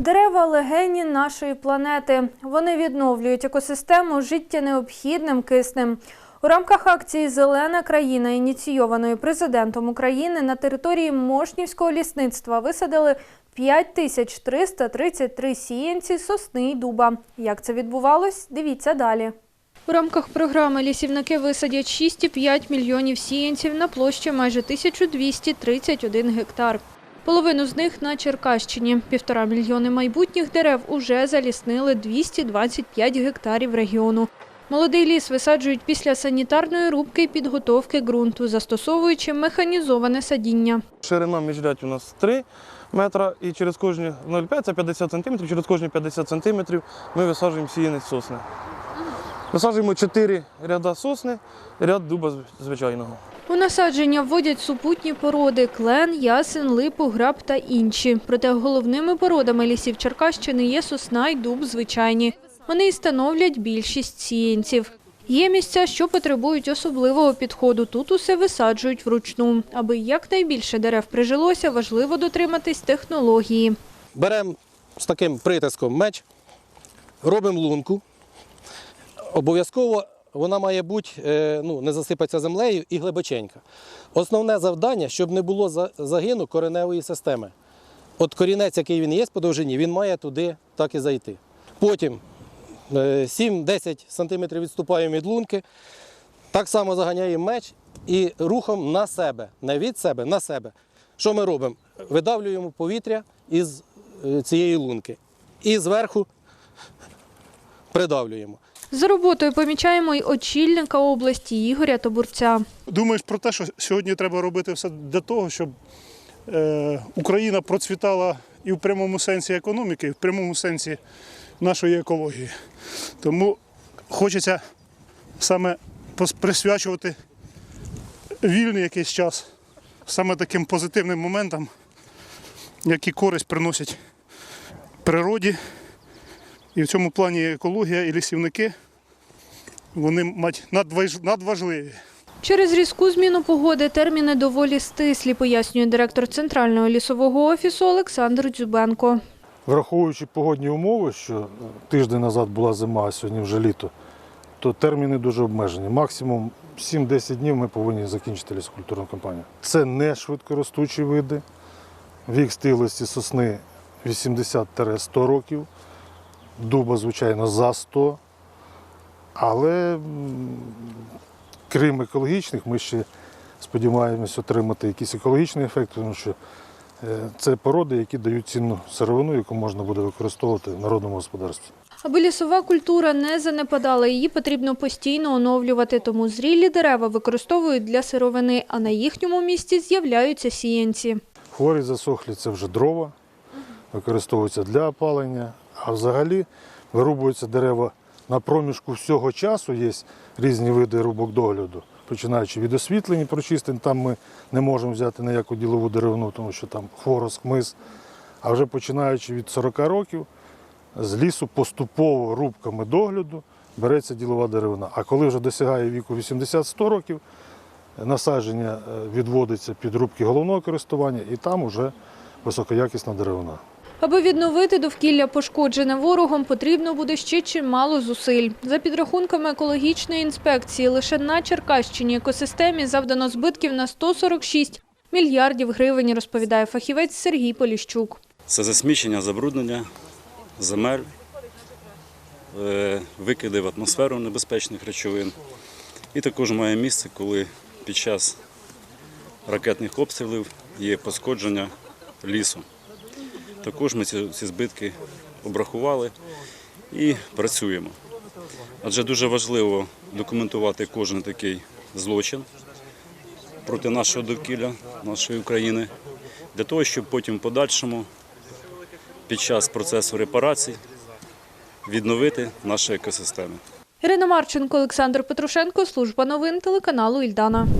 Дерева легені нашої планети. Вони відновлюють екосистему життєнеобхідним киснем. У рамках акції Зелена країна, ініційованої президентом України на території Мошнівського лісництва, висадили 5333 сіянці сосни й дуба. Як це відбувалось? Дивіться далі. У рамках програми лісівники висадять 6,5 мільйонів сіянців на площі майже 1231 гектар. Половину з них на Черкащині. Півтора мільйони майбутніх дерев уже заліснили 225 гектарів регіону. Молодий ліс висаджують після санітарної рубки підготовки ґрунту, застосовуючи механізоване садіння. Ширина міжрядь у нас 3 метра і через кожні 0,5 це 50 сантиметрів, через кожні 50 сантиметрів ми висаджуємо сіянець сосни. Висаджуємо 4 ряда сосни, ряд дуба звичайного. У насадження вводять супутні породи – клен, ясен, липу, граб та інші. Проте головними породами лісів Черкащини є сосна й дуб звичайні. Вони і становлять більшість сіянців. Є місця, що потребують особливого підходу. Тут усе висаджують вручну. Аби якнайбільше дерев прижилося, важливо дотриматись технології. Беремо з таким притиском меч, робимо лунку. Обов'язково вона має бути, е, ну, не засипатися землею і глибоченька. Основне завдання, щоб не було за- загину кореневої системи. От корінець, який він є по довжині, він має туди так і зайти. Потім е, 7-10 см відступаємо від лунки, так само заганяємо меч і рухом на себе, не від себе, на себе. Що ми робимо? Видавлюємо повітря із е, цієї лунки. І зверху придавлюємо. За роботою помічаємо й очільника області Ігоря Тобурця. Думаєш про те, що сьогодні треба робити все для того, щоб е, Україна процвітала і в прямому сенсі економіки, і в прямому сенсі нашої екології. Тому хочеться саме присвячувати вільний якийсь час саме таким позитивним моментам, які користь приносять природі. І в цьому плані екологія і лісівники вони мать надважливі. Через різку зміну погоди терміни доволі стислі, пояснює директор Центрального лісового офісу Олександр Дзюбенко. Враховуючи погодні умови, що тиждень назад була зима, а сьогодні вже літо, то терміни дуже обмежені. Максимум 7-10 днів ми повинні закінчити лісокультурну кампанію. Це не швидкоростучі види. Вік стиглості сосни 80-100 років, дуба, звичайно, за 100. Але крім екологічних, ми ще сподіваємось отримати якийсь екологічний ефект, тому що Е, Це породи, які дають цінну сировину, яку можна буде використовувати в народному господарстві. Аби лісова культура не занепадала, її потрібно постійно оновлювати, тому зрілі дерева використовують для сировини, а на їхньому місці з'являються сіянці. Хворі засохлі це вже дрова, використовуються для опалення, а взагалі вирубуються дерева на проміжку всього часу. Є різні види рубок догляду. Починаючи від освітлення, прочистень, там ми не можемо взяти ніяку ділову деревину, тому що там хворост, хмиз. А вже починаючи від 40 років, з лісу поступово рубками догляду береться ділова деревина. А коли вже досягає віку 80-100 років, насадження е, відводиться під рубки головного користування, і там вже високоякісна деревина. Аби відновити довкілля пошкоджене ворогом, потрібно буде ще чимало зусиль. За підрахунками екологічної інспекції, лише на Черкащині екосистемі завдано збитків на 146 мільярдів гривень, розповідає фахівець Сергій Поліщук. Це засмічення, забруднення земель, е, викиди в атмосферу небезпечних речовин. І також має місце, коли під час ракетних обстрілів є пошкодження лісу. Також ми ці, збитки обрахували і працюємо. Адже дуже важливо документувати кожен такий злочин проти нашого довкілля, нашої України, для того, щоб потім в подальшому під час процесу репарацій відновити наші екосистеми. Ірина Марченко, Олександр Петрушенко, служба новин телеканалу Ільдана.